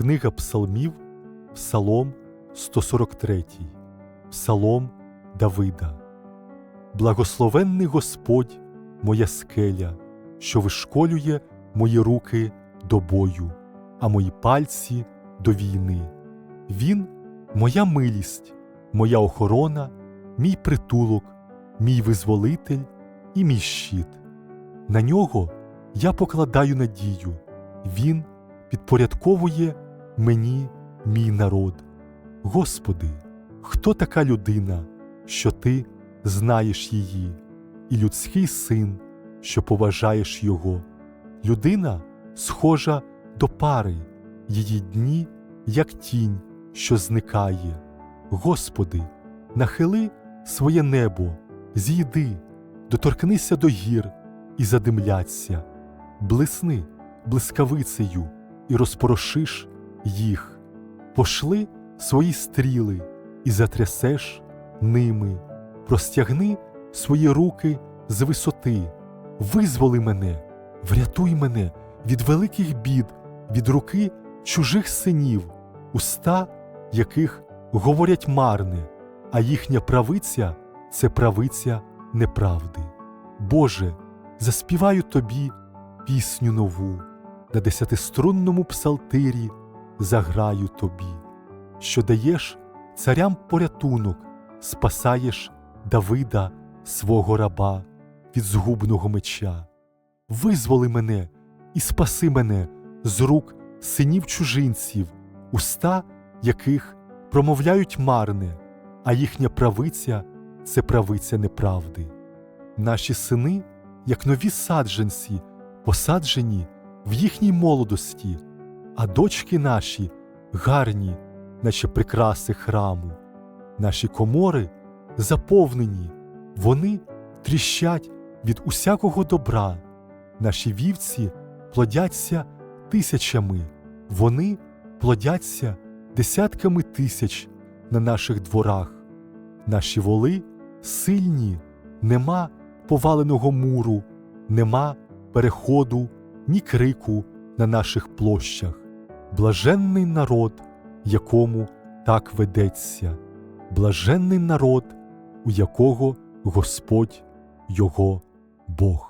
Книга Псалмів, Псалом 143, Псалом Давида. Благословенний Господь, моя скеля, що вишколює мої руки до бою, а мої пальці до війни. Він моя милість, моя охорона, мій притулок, мій визволитель і мій щит. На нього я покладаю надію, Він підпорядковує мені мій народ. Господи, хто така людина, що ти знаєш її, і людський син, що поважаєш його? Людина схожа до пари, її дні, як тінь, що зникає. Господи, нахили своє небо, зійди, доторкнися до гір і задимляться, блисни блискавицею і розпорошиш їх, пошли свої стріли і затрясеш ними, простягни свої руки з висоти, визволи мене, врятуй мене від великих бід, від руки чужих синів, уста яких говорять марне, а їхня правиця це правиця неправди. Боже, заспіваю тобі пісню нову, на десятиструнному псалтирі заграю тобі, що даєш царям порятунок, спасаєш Давида, свого раба, від згубного меча. Визволи мене і спаси мене з рук синів чужинців, уста яких промовляють марне, а їхня правиця це правиця неправди. Наші сини, як нові саджанці, посаджені в їхній молодості, а дочки наші гарні, наче прикраси храму. Наші комори заповнені, вони тріщать від усякого добра. Наші вівці плодяться тисячами, вони плодяться десятками тисяч на наших дворах. Наші воли сильні, нема поваленого муру, нема переходу, ні крику на наших площах. Блаженний народ, якому так ведеться, блаженний народ, у якого Господь його Бог.